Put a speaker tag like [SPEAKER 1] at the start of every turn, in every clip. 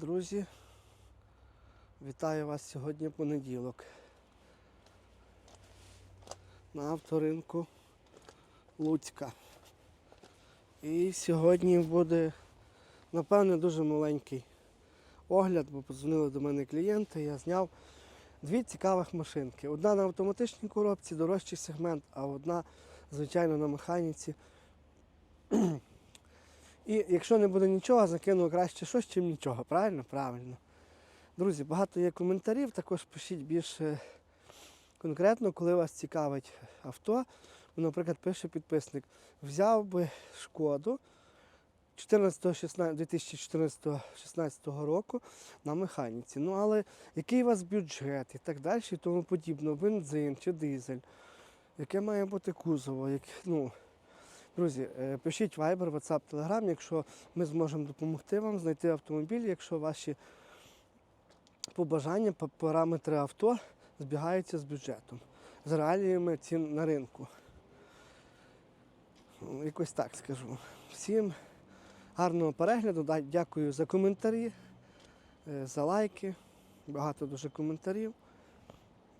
[SPEAKER 1] Друзі, вітаю вас сьогодні понеділок. На авторинку Луцька. І сьогодні буде, напевне, дуже маленький огляд, бо подзвонили до мене клієнти, я зняв дві цікавих машинки. Одна на автоматичній коробці, дорожчий сегмент, а одна, звичайно, на механіці. І якщо не буде нічого, закину краще щось, чим нічого. Правильно? Правильно. Друзі, багато є коментарів, також пишіть більше конкретно, коли вас цікавить авто. Ну, Наприклад, пише підписник. Взяв би шкоду 2014-16 року на механіці. Ну, але який у вас бюджет і так далі, і тому подібне, бензин чи дизель, яке має бути кузово, як, ну, Друзі, е, пишіть Viber, WhatsApp, Telegram, якщо ми зможемо допомогти вам знайти автомобіль, якщо ваші побажання, параметри авто збігаються з бюджетом, з реаліями цін на ринку. Якось так скажу. Всім гарного перегляду, дякую за коментарі, е, за лайки, багато дуже коментарів,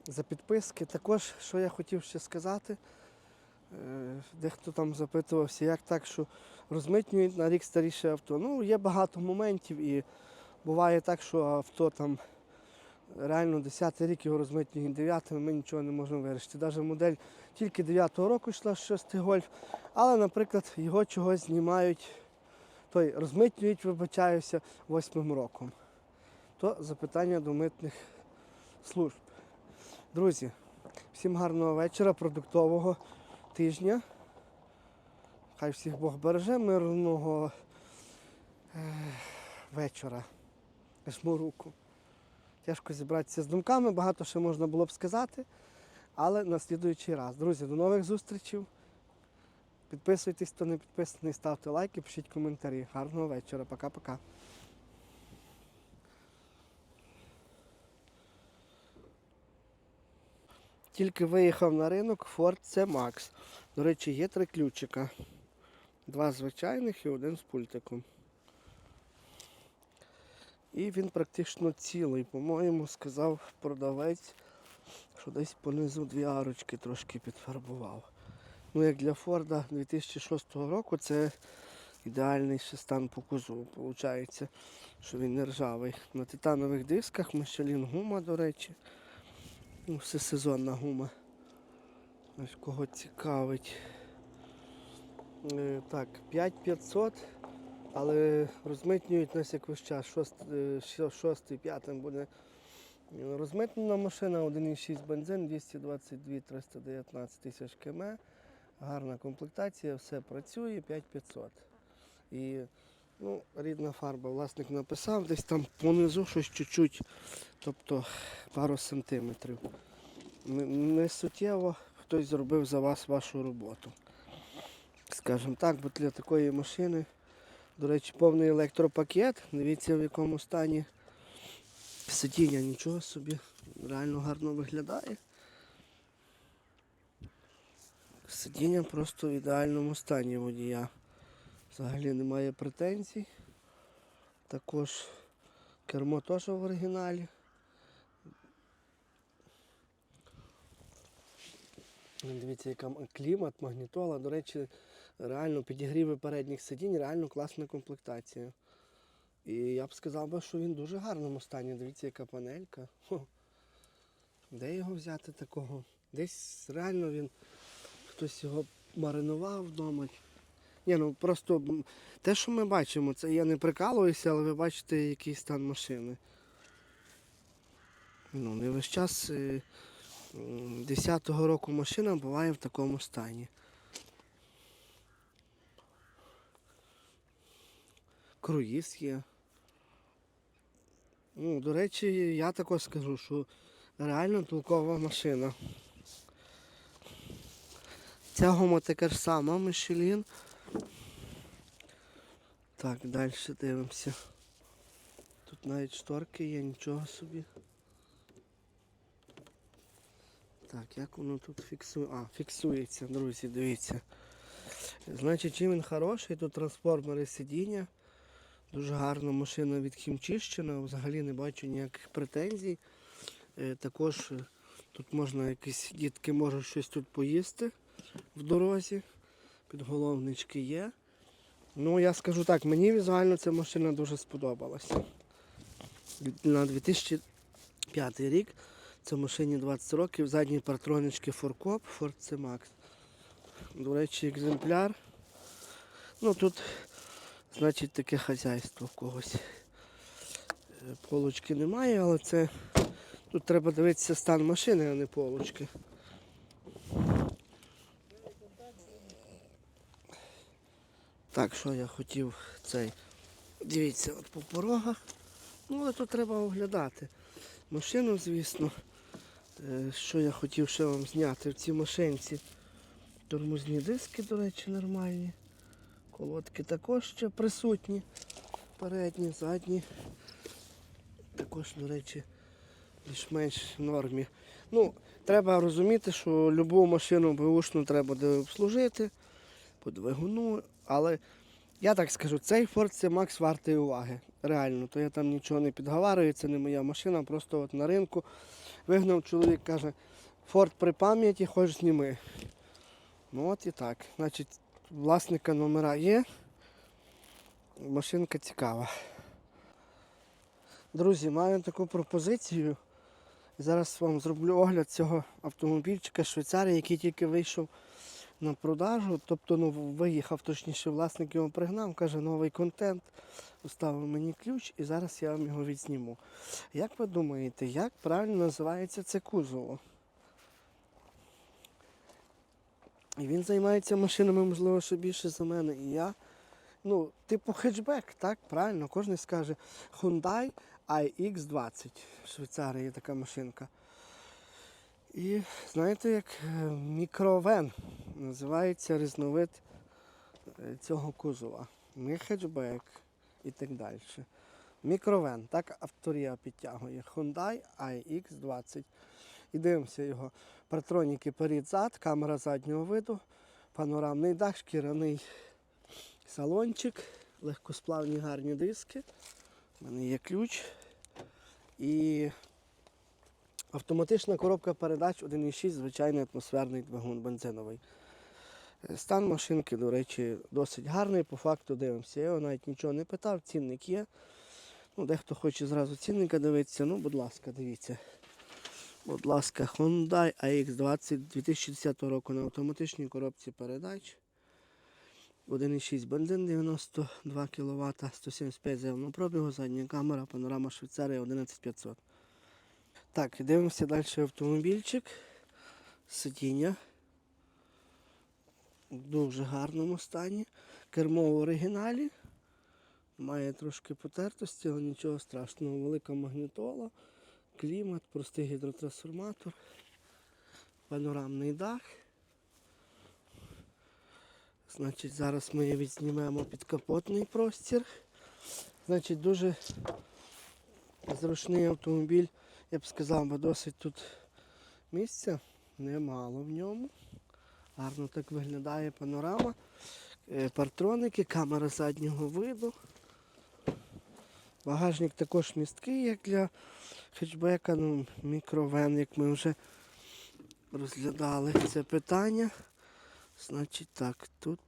[SPEAKER 1] за підписки. Також, що я хотів ще сказати. Е, Дехто там запитувався, як так, що розмитнюють на рік старіше авто. Ну, є багато моментів і буває так, що авто там реально 10 рік його розмитнюють 9 ми нічого не можемо вирішити. Навіть модель тільки 9-го року йшла 6 гольф, але, наприклад, його чогось знімають, той розмитнюють, вибачаюся, 8-м роком. То запитання до митних служб. Друзі, всім гарного вечора, продуктового тижня. Хай всіх Бог береже, мирного е, вечора. Жму руку. Тяжко зібратися з думками, багато ще можна було б сказати, але на слідуючий раз. Друзі, до нових зустрічей. Підписуйтесь, хто не підписаний, ставте лайки, пишіть коментарі. Гарного вечора. Пока-пока. Тільки виїхав на ринок Ford C Max. До речі, є три ключика. Два звичайних і один з пультиком. І він практично цілий. По-моєму, сказав продавець, що десь понизу дві арочки трошки підфарбував. Ну, як для Форда 2006 року, це ідеальний ще стан по кузову, виходить, що він не ржавий. На титанових дисках Michelin гума, до речі. Ну, всесезонна гума. Ось кого цікавить. Е, так, 5500, але розмитнюють нас як весь час. 6, 5 буде е, розмитнена машина, 1,6 бензин, 222 319 тисяч км. Гарна комплектація, все працює, 5500. І ну, рідна фарба. Власник написав, десь там понизу щось чуть-чуть, тобто пару сантиметрів. Не, не суттєво хтось зробив за вас вашу роботу. Скажімо так, бо для такої машини, до речі, повний електропакет. Дивіться в якому стані сидіння, нічого собі, реально гарно виглядає. Сидіння просто в ідеальному стані водія. Взагалі немає претензій. Також кермо теж в оригіналі. Дивіться, яка клімат, магнітола. До речі, реально підігріви передніх сидінь, реально класна комплектація. І я б сказав би, що він в дуже гарному стані. Дивіться, яка панелька. Хо. Де його взяти такого? Десь реально він хтось його маринував вдома. Ні, ну просто те, що ми бачимо, це я не прикалуюся, але ви бачите, який стан машини. Ну, не весь час. е, 10-го року машина буває в такому стані. Круїз є. Ну, до речі, я також скажу, що реально толкова машина. Ця гома така ж сама Мишелін. Так, далі дивимося. Тут навіть шторки є, нічого собі. Так, як воно тут фіксує? А, фіксується, друзі, дивіться. Значить, чим він хороший, тут трансформери сидіння. Дуже гарна машина відхімчищена, взагалі не бачу ніяких претензій. Е, Також е, тут можна якісь дітки можуть щось тут поїсти в дорозі. Підголовнички є. Ну, я скажу так, мені візуально ця машина дуже сподобалася. На 2005 рік цій машині 20 років, задні партронички Форкоп, Ford C-Max. До речі, екземпляр. Ну тут, значить, таке хазяйство в когось. Е, Полочки немає, але це. Тут треба дивитися стан машини, а не полочки. Так, що я хотів цей. Дивіться, от по порогах. Ну, але тут треба оглядати. Машину, звісно. Е, Що я хотів ще вам зняти в цій машинці. Тормозні диски, до речі, нормальні. Колодки також ще присутні. Передні, задні. Також, до речі, більш-менш в нормі. Ну, треба розуміти, що любу машину бушну треба обслужити по двигуну, але я так скажу, цей Ford це Max вартий уваги. Реально, то я там нічого не підговарюю, це не моя машина, просто от на ринку вигнав чоловік, каже, Ford при пам'яті, хоч зніми. Ну от і так. Значить, власника номера є. Машинка цікава. Друзі, маю таку пропозицію. Зараз вам зроблю огляд цього автомобільчика Швейцарії, який тільки вийшов на продажу. Тобто ну, виїхав, точніше, власник його пригнав, каже, новий контент. Поставив мені ключ і зараз я вам його відзніму. Як ви думаєте, як правильно називається це кузово? І він займається машинами, можливо, ще більше за мене. І я. Ну, типу хетчбек, так, правильно, кожен скаже Hyundai iX20. В Швейцарії така машинка. І знаєте, як е, мікровен називається різновид е, цього кузова. Не хетчбек і так далі. Мікровен, так авторія підтягує. Hyundai iX20. І дивимося його. Партроніки перед-зад, камера заднього виду, панорамний дах, шкіряний салончик, легкосплавні гарні диски. У мене є ключ. І автоматична коробка передач 1.6, звичайний атмосферний двигун бензиновий. Е, Стан машинки, до речі, досить гарний. По факту дивимося. Я його навіть нічого не питав, цінник є. Ну, Дехто хоче зразу цінника дивитися, ну, будь ласка, дивіться. Будь ласка, Hyundai AX20 2010 року на автоматичній коробці передач. 1,6 бензин 92 кВт, 175 заявного пробігу, задня камера, панорама Швейцарія 11500. Так, дивимося далі автомобільчик. Сидіння. В дуже гарному стані. Кермо в оригіналі. Має трошки потертості, але нічого страшного. Велика магнітола, клімат, простий гідротрансформатор, панорамний дах. Значить, зараз ми відзнімемо підкапотний простір. Значить, дуже зручний автомобіль, я б сказав, бо досить тут місця немало в ньому. Гарно так виглядає панорама. Е, Партроники, камера заднього виду. Багажник також місткий, як для хетчбека, ну, мікровен, як ми вже розглядали це питання. Значить так, тут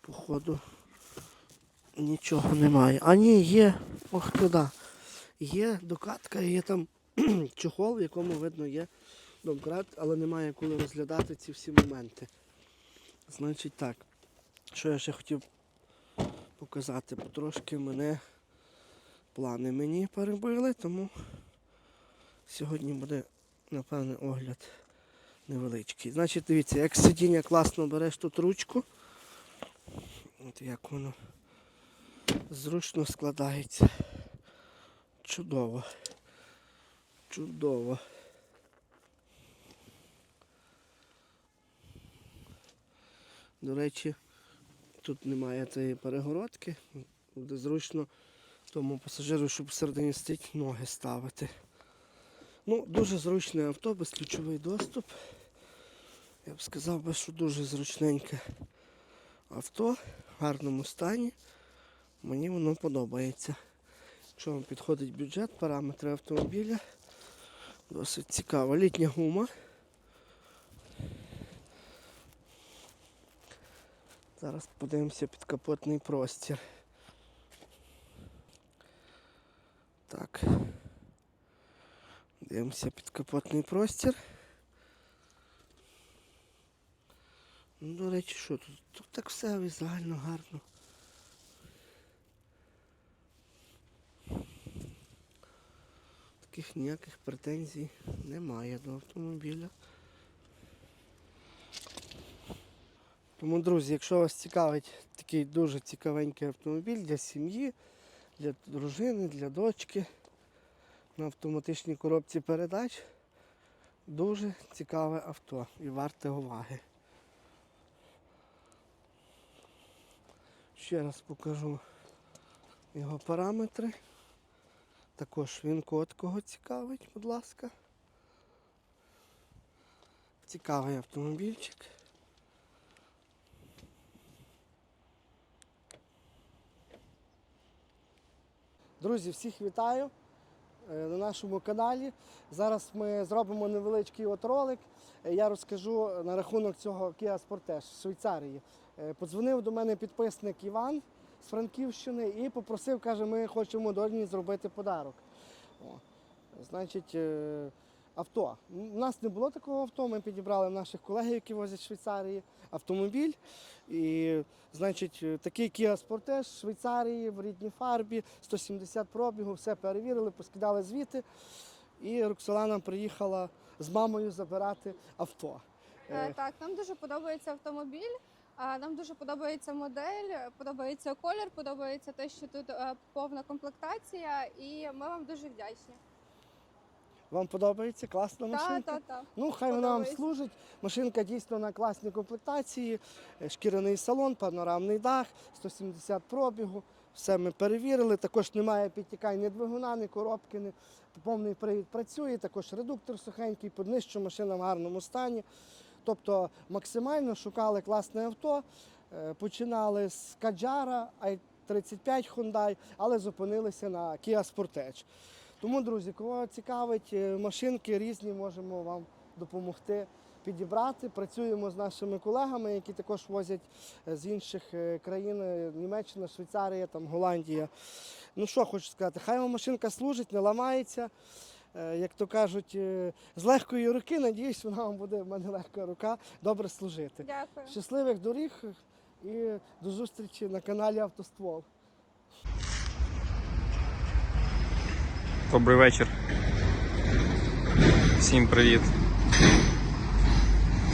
[SPEAKER 1] походу нічого немає. А ні, є, ох туди. Є докатка, є там чохол, в якому видно є домкрат, але немає коли розглядати ці всі моменти. Значить так, що я ще хотів показати, бо трошки мене плани мені перебили, тому сьогодні буде, напевне, огляд невеличкий. Значить, дивіться, як сидіння класно береш тут ручку. От як воно зручно складається. Чудово. Чудово. До речі, тут немає цієї перегородки. Буде зручно тому пасажиру, щоб всередині стоїть, ноги ставити. Ну, дуже зручне авто, безключовий доступ. Я б сказав би, що дуже зручненьке авто в гарному стані. Мені воно подобається. Якщо вам підходить бюджет, параметри автомобіля. Досить цікава. Літня гума. Зараз подивимося підкапотний простір. Так. Дивимося підкапотний простір. Ну, до речі, що тут? Тут так все візуально гарно. Таких ніяких претензій немає до автомобіля. Тому, друзі, якщо вас цікавить такий дуже цікавенький автомобіль для сім'ї, для дружини, для дочки на автоматичній коробці передач, дуже цікаве авто і варте уваги. Ще раз покажу його параметри. Також він код кого цікавить, будь ласка. Цікавий автомобільчик. Друзі, всіх вітаю е, на нашому каналі. Зараз ми зробимо невеличкий от ролик. Е, Я розкажу на рахунок цього Kia Sportage з Швейцарії. Е, Подзвонив до мене підписник Іван з Франківщини і попросив, каже, ми хочемо дольні зробити подарок. О, значить, е, авто. У нас не було такого авто, ми підібрали наших колег, які возять з Швейцарії, автомобіль. І, значить, е, такий Kia Sportage з Швейцарії в рідній фарбі, 170 пробігу, все перевірили, поскидали звіти. І Роксолана приїхала з мамою забирати авто.
[SPEAKER 2] Е, Так, нам дуже подобається автомобіль. Нам дуже подобається модель, подобається колір, подобається те, що тут е, повна комплектація, і ми вам дуже вдячні.
[SPEAKER 1] Вам подобається? Класна машинка?
[SPEAKER 2] та, та.
[SPEAKER 1] Ну, хай вона вам служить. Машинка дійсно на класній комплектації, е, шкіряний салон, панорамний дах, 170 пробігу. Все ми перевірили. Також немає підтікань ні двигуна, ні коробки, ні повний привід працює. Також редуктор сухенький, поднищу машина в гарному стані. Тобто максимально шукали класне авто. Е, Починали з Каджара, i35 Hyundai, але зупинилися на Kia Sportage. Тому, друзі, кого цікавить е, машинки різні, можемо вам допомогти підібрати. Працюємо з нашими колегами, які також возять е, з інших країн Німеччина, Швейцарія, там, Голландія. Ну що хочу сказати, хай вам машинка служить, не ламається. Е, Як то кажуть, е, з легкої руки, надіюсь, вона вам буде в мене легка рука, добре служити.
[SPEAKER 2] Дякую.
[SPEAKER 1] Щасливих доріг і до зустрічі на каналі Автоствол.
[SPEAKER 3] Добрий вечір. Всім привіт.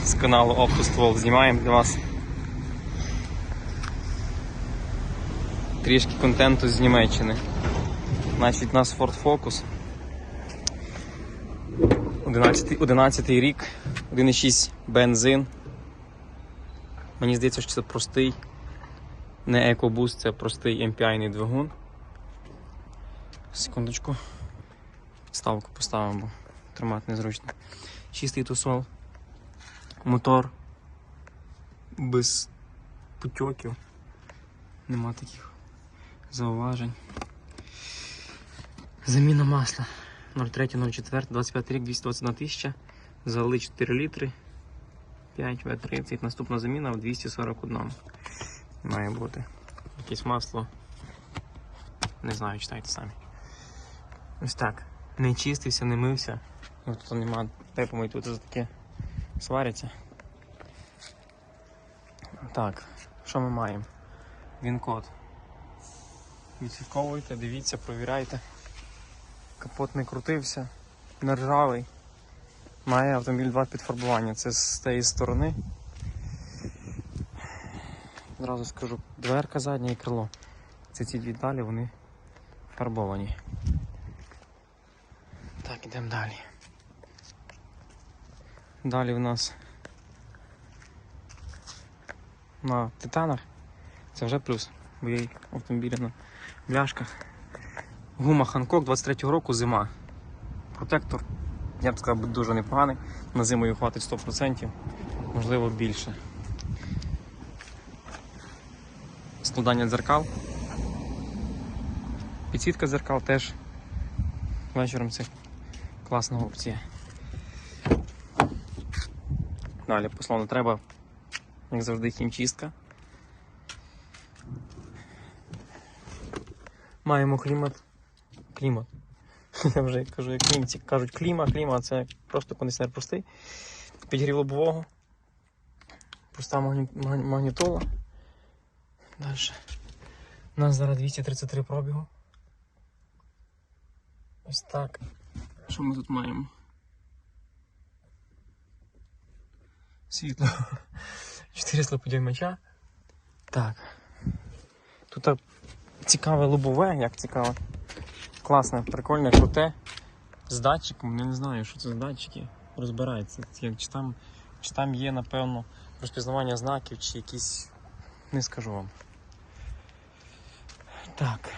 [SPEAKER 3] З каналу Автоствол знімаємо для вас трішки контенту з Німеччини. Значить, у нас Ford Focus. 11, 11 рік, 1,6 бензин. Мені здається, що це простий, не EcoBoost, це простий MPI-ний двигун. Секундочку. Ставку поставимо, бо тримати незручно. Чистий тусол. Мотор без путьоків. Нема таких зауважень. Заміна масла 03.04, 25 рік, 221 тисяча. Залили 4 літри. 5 В30. Наступна заміна в 241. Має бути. Якесь масло. Не знаю, читайте самі. Ось так. Не чистився, не мився. Тут нема де помити, тут за таке сваряться. Так, що ми маємо? Він код. Відслідковуйте, дивіться, провіряйте. Капот не крутився, не ржавий. Має автомобіль два підфарбування. Це з тієї сторони. Зразу скажу, дверка задня і крило. Це ці дві далі, вони фарбовані. Так, ідемо далі. Далі в нас на титанах. Це вже плюс, бо є автомобілі на бляшках. Гума Ханкок 23-го року зима. Протектор, я б сказав, дуже непоганий. На зиму його хватить 100%, можливо більше. Складання дзеркал. Підсвітка дзеркал теж вечором це класна опція. Далі, пословно, треба, як завжди, хімчистка. Маємо клімат. Клімат. Я вже кажу, як німці кажуть кліма, кліма це просто кондиціонер простий. Підігрів лобового. Проста магні... магні- магнітола. Далі. У нас зараз 233 пробігу. Ось так. Що ми тут маємо? Світло. 4 слоподіймача. Так. Тут так цікаве лобове, як цікаве. Класне, прикольне, круте. З датчиком, я не знаю, що це за датчики. Розбирається. Як- Чи там, чи там є, напевно, розпізнавання знаків, чи якісь. Не скажу вам. Так.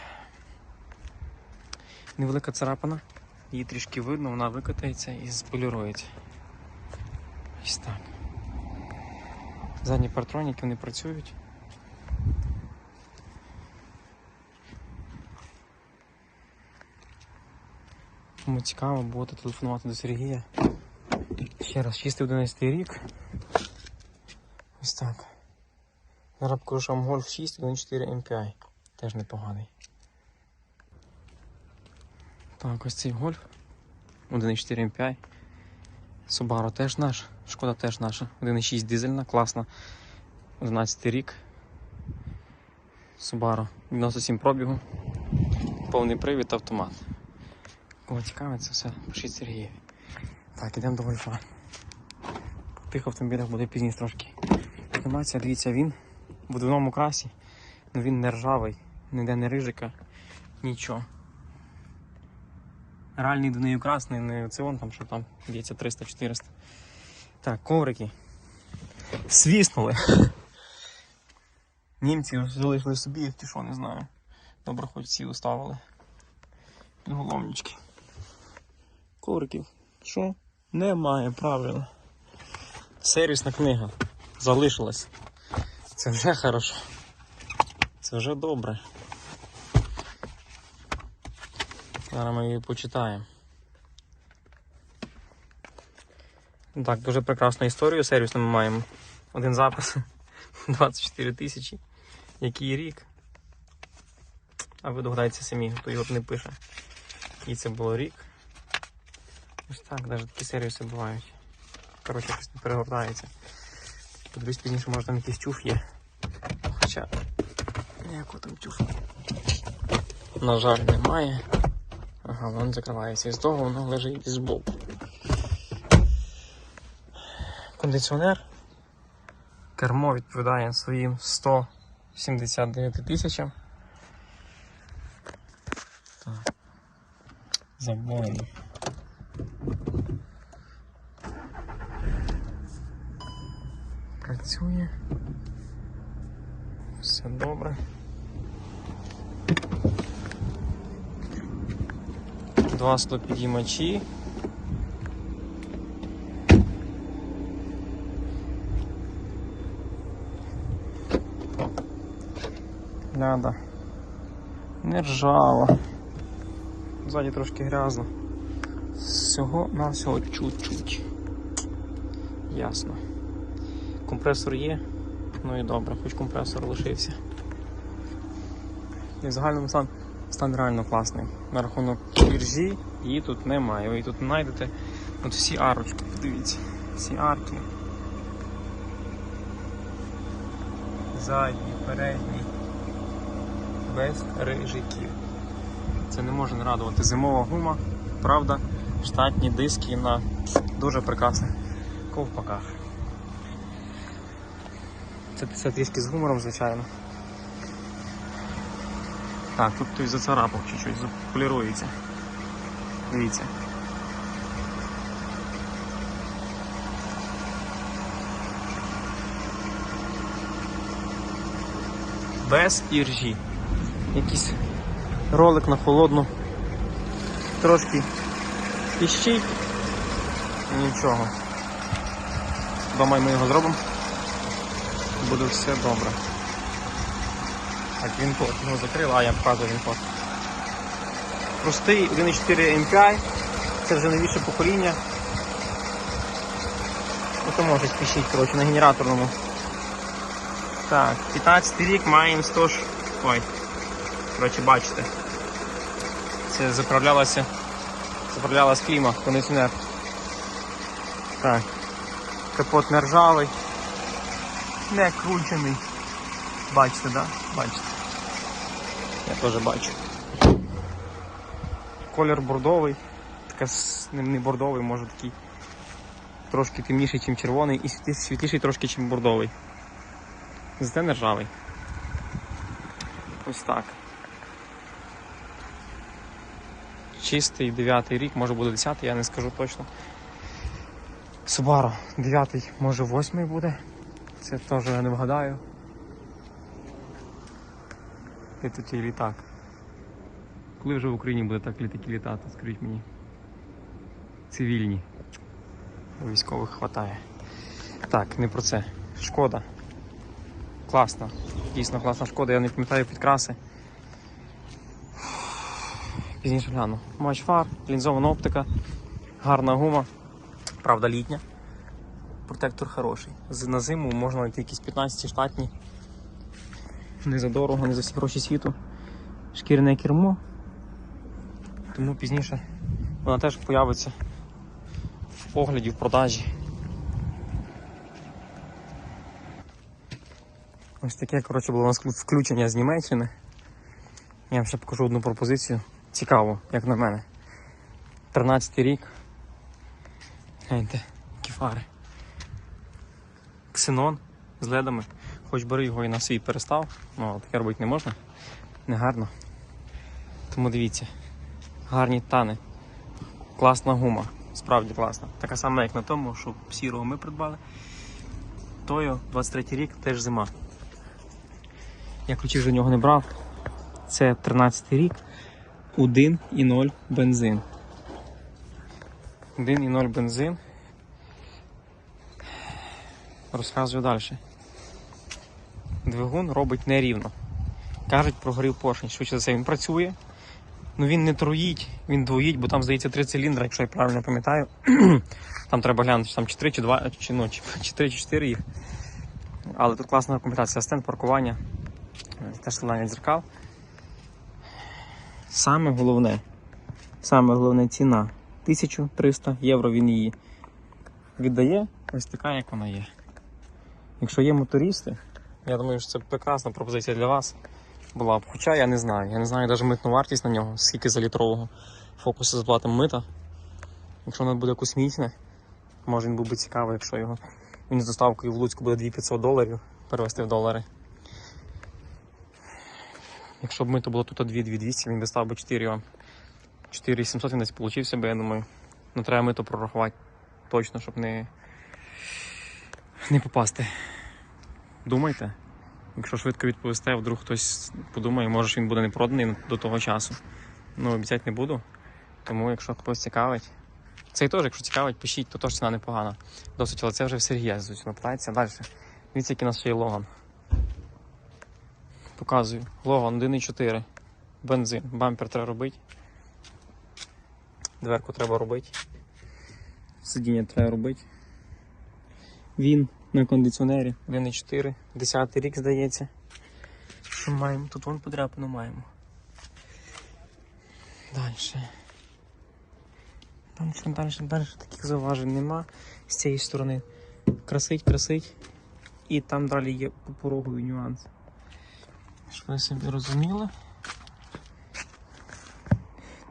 [SPEAKER 3] Невелика царапина. Її трішки видно, вона викатається і сполірується. Ось так. Задні партроніки вони працюють. Кому цікаво, будете телефонувати до Сергія. Ще раз, чистий 11 рік. Ось так. Зараз покажу Golf 6 1.4 MPI. Теж непоганий. Так, ось цей Golf 1.4 MPI. Subaru теж наш, шкода теж наша. 1.6 дизельна, класна. 11 рік. Subaru 97 пробігу. Повний привід автомат. Кого цікавить це все, пишіть Сергієві. Так, ідемо до Вольфа. В тих автомобілях буде пізніше трошки. Інформація, дивіться, він в двойному красі, але він не ржавий, ніде не рижика, нічого. Реальний до неї красний, не це он там, що там б'ється 300-400. Так, коврики. Свіснули. Німці залишили собі, ті що не знаю. Добре, хоч ці уставили. Підголовнички. Ковриків. Що? Немає, правильно. Сервісна книга. Залишилась. Це вже хорошо. Це вже добре. Зараз ми її почитаємо. Так, дуже прекрасну історію сервісну ми маємо. Один запис 24 тисячі. Який рік? А ви догадаєтеся самі, хто його не пише. Який це було рік. Ось так, навіть такі сервіси бувають. Коротше, якось не перегортається. Подивись пізніше, може там якийсь чуф є. Хоча ніякого там чуфа. На жаль, немає. Ага, воно закривається і з того воно лежить з боку. Кондиціонер. Кермо відповідає своїм 179 тисячам. Так. Працює. Все добре. Два стопідіймачі. Ляда. Не ржава. Ззаді трошки грязно. Всього на всього чуть-чуть. Ясно. Компресор є, ну і добре, хоч компресор лишився. І в загальному стан, стан реально класний. На рахунок іржі її тут немає. Ви її тут знайдете от всі арочки, подивіться, всі арки. Задні, передні, без рижиків. Це не може не радувати. Зимова гума, правда, штатні диски на дуже прекрасних ковпаках. Це, це трішки з гумором, звичайно. Так, тут хтось зацарапав чуть-чуть, заполірується. Дивіться. Без іржі. Якийсь ролик на холодну. Трошки піщить. Нічого. Дома ми його зробимо буде все добре. Так, він код його закрив, а я показую він код. простий, 1.4 MPI. Це вже новіше покоління. Ну то може спішіть, коротше, на генераторному. Так, 15 рік маємо 100 ж. Ой. Коротше, бачите. Це заправлялося. Заправлялась кліма, кондиціонер. Так. Капот не ржавий. Не кручений. Бачите, так? Да? Бачите. Я теж бачу. Колір бордовий. Така не- бордовий, може такий трошки темніший, ніж червоний, і світлі- світліший трошки, ніж бордовий. Зате не ржавий. Ось так. Чистий 9 рік, може буде 10, я не скажу точно. Subaru 9, може 8 буде. Це теж я не вгадаю. Де тут є літак? Коли вже в Україні буде так літаки літати, скажіть мені. Цивільні. Військових хватає. Так, не про це. Шкода. Класна. Дійсно класна шкода, я не пам'ятаю підкраси. Пізніше гляну. Матч фар, лінзована оптика, гарна гума. Правда, літня. Протектор хороший. На зиму можна знайти якісь 15 штатні. Не за дорого, не за всі гроші світу. Шкіряне кермо. Тому пізніше вона теж появиться в огляді, в продажі. Ось таке, коротше, було у нас включення з Німеччини. Я вам ще покажу одну пропозицію. Цікаво, як на мене. 13 рік. Гляньте, які фари. Ксенон з ледами. Хоч бери його і на свій перестав, ну таке робити не можна. Не гарно. Тому дивіться. Гарні тани. Класна гума. Справді класна. Така сама, як на тому, що сірого ми придбали. Тою 23 рік теж зима. Я ключів до нього не брав. Це 13 рік. 1,0 бензин. 1,0 бензин. Розказую далі. Двигун робить нерівно. Кажуть, прогорів поршень. Швидше за це він працює. Ну він не троїть, він двоїть, бо там здається три циліндри, якщо я правильно пам'ятаю. там треба глянути, чи там 4 чи 2, чи, ну, чи 4 чи 4 їх. Але тут класна комплектація, стенд паркування, е, теж складання дзеркал. Саме головне, саме головне ціна 1300 євро він її віддає, ось така, як вона є. Якщо є мотористи, я думаю, що це прекрасна пропозиція для вас була б. Хоча я не знаю. Я не знаю навіть митну вартість на нього, скільки за літрового фокусу з платом мита. Якщо воно буде космічне, може він був би цікавий, якщо його він з доставкою в Луцьку буде 2500 доларів перевести в долари. Якщо б мито було тут 2 2200, він би став би 4 вам. 4700 він десь получився би, я думаю. Ну треба мито прорахувати точно, щоб не, не попасти. Думайте. Якщо швидко відповісте, вдруг хтось подумає, може він буде не проданий до того часу. Ну, обіцяти не буду. Тому, якщо хтось цікавить, цей теж, якщо цікавить, пишіть, то теж ціна непогана. Досить, але це вже в Сергія звичайно питається. Далі. Дивіться, який у нас ще є логан. Показую. Логан 1.4. Бензин. Бампер треба робити. Дверку треба робити. Сидіння треба робити. Він на кондиціонері 1.4, 10 рік здається. Що маємо? Тут вон подряпину маємо. Далі. Далі, далі, далі таких зауважень нема. З цієї сторони красить, красить. І там далі є по пороговий нюанс. Щоб ви собі розуміли.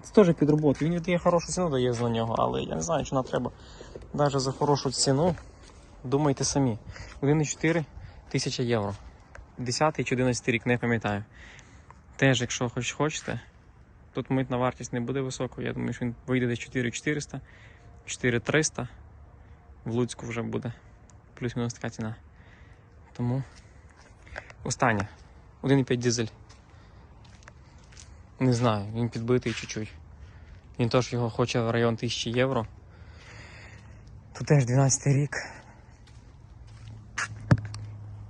[SPEAKER 3] Це теж під роботу. Він віддає хорошу ціну дає за нього, але я не знаю, чи нам треба навіть за хорошу ціну. Думайте самі. 1,4 тисяча євро. 10 чи 11 рік, не пам'ятаю. Теж, якщо хоч хочете, тут митна вартість не буде високою. Я думаю, що він вийде десь 4400, 4300. В Луцьку вже буде плюс-мінус така ціна. Тому останнє. 1,5 дизель. Не знаю, він підбитий чуть-чуть. Він теж його хоче в район 1000 євро. Тут теж 12 рік.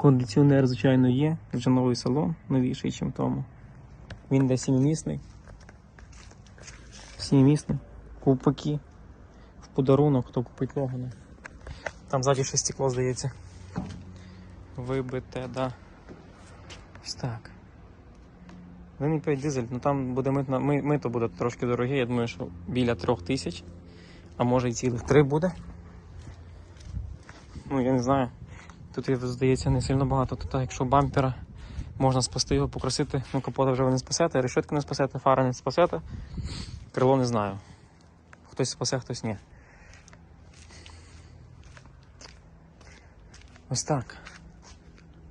[SPEAKER 3] Кондиціонер, звичайно, є. Вже новий салон, новіший, ніж тому. Він десь сімимісний. Сімімісний. Ковпаки. В подарунок, хто купить Логана. Там ззаді ще стекло, здається. Вибите, да. Ось так. 1,5 дизель, ну там буде митно, ми, мито буде трошки дороге, я думаю, що біля трьох тисяч, а може і цілих три буде. Ну, я не знаю. Тут, здається, не сильно багато. Тут, якщо бампера можна спасти його, покрасити, ну капота вже ви не спасете, решетки не спасете, фари не спасете. Крило не знаю. Хтось спасе, хтось ні. Ось так.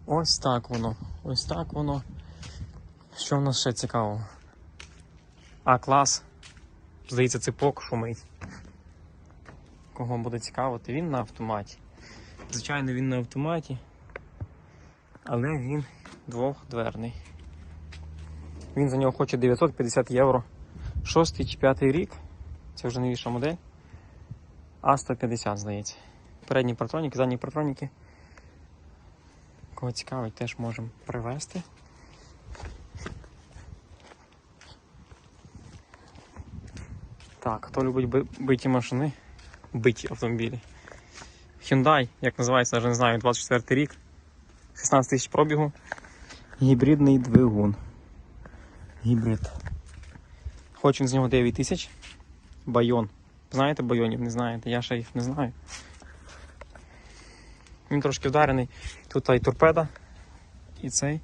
[SPEAKER 3] Ось так воно. Ось так воно. Що в нас ще цікавого? А, клас. Здається, ципок шумить. Кого буде цікавити, він на автоматі. Звичайно, він на автоматі, але він двохдверний. Він за нього хоче 950 євро. Шостий чи п'ятий рік. Це вже новіша модель. А150, здається. Передні партроніки, задні партроніки. Кого цікавить, теж можемо привезти. Так, хто любить биті машини, биті автомобілі. Hyundai, як називається, навіть не знаю, 24 рік, 16 тисяч пробігу. Гібридний двигун. Гібрид. Хочу з нього 9 тисяч. Байон. Знаєте байонів? Не знаєте, я ще їх не знаю. Він трошки вдарений. Тут і торпеда, і цей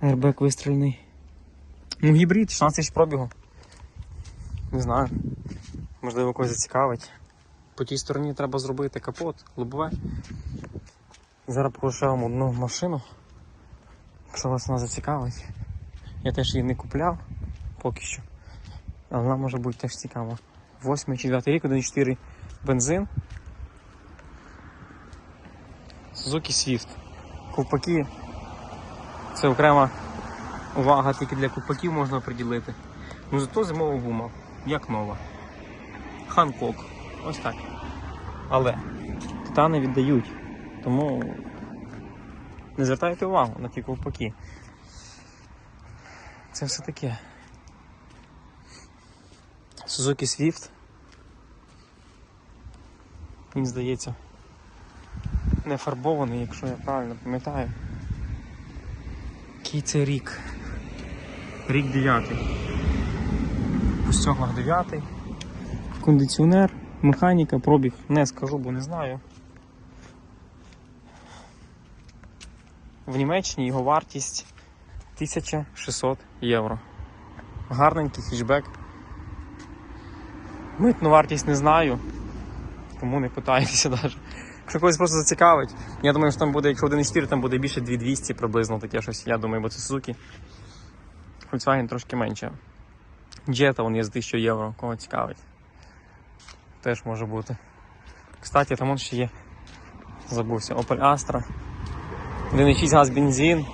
[SPEAKER 3] аербек вистрільний. Ну, гібрид, 16 тисяч пробігу. Не знаю. Можливо, когось зацікавить. По тій стороні треба зробити капот, лобове. Зараз покажу вам одну машину. Якщо вас вона зацікавить. Я теж її не купляв поки що. Але вона може бути теж цікава. 8 чи 9 рік, 1.4 бензин. Suzuki Swift. Ковпаки. Це окрема увага тільки для ковпаків можна приділити. Ну зато зимова гума, як нова. Ханкок. Ось так. Але титани віддають. Тому не звертайте увагу на ті ковпаки. Це все таке. Suzuki Swift. Він здається не фарбований, якщо я правильно пам'ятаю. Який це рік? Рік 9. По стеклах 9. Кондиціонер, механіка, пробіг не скажу, бо не знаю. В Німеччині його вартість 1600 євро. Гарненький хічбек. Митну вартість не знаю, тому не питайтеся навіть. Якщо когось просто зацікавить. Я думаю, що там буде, якщо 1.4, там буде більше 2200 приблизно таке щось. Я думаю, бо це Suzuki. Volkswagen трошки менше. Jetta вон є за 1000 євро, кого цікавить. Теж може бути. Кстати, там он ще є. Забувся. Opel Astra. 1.6 газ бензин.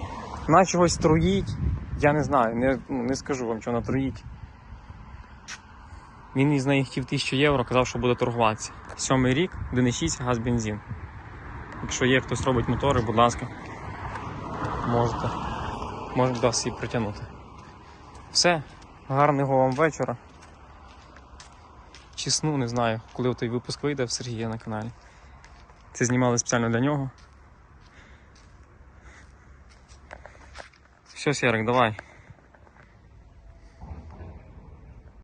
[SPEAKER 3] Вона чогось труїть. Я не знаю, не, ну, не скажу вам, що вона труїть. Він із неї хотів 1000 євро, казав, що буде торгуватися. Сьомий рік, 1.6 газ бензин. Якщо є хтось робить мотори, будь ласка, можете. Можете вас її притягнути. Все, гарного вам вечора. Чи сну, не знаю, коли той випуск вийде в Сергія на каналі. Це знімали спеціально для нього. Все, Серик, давай.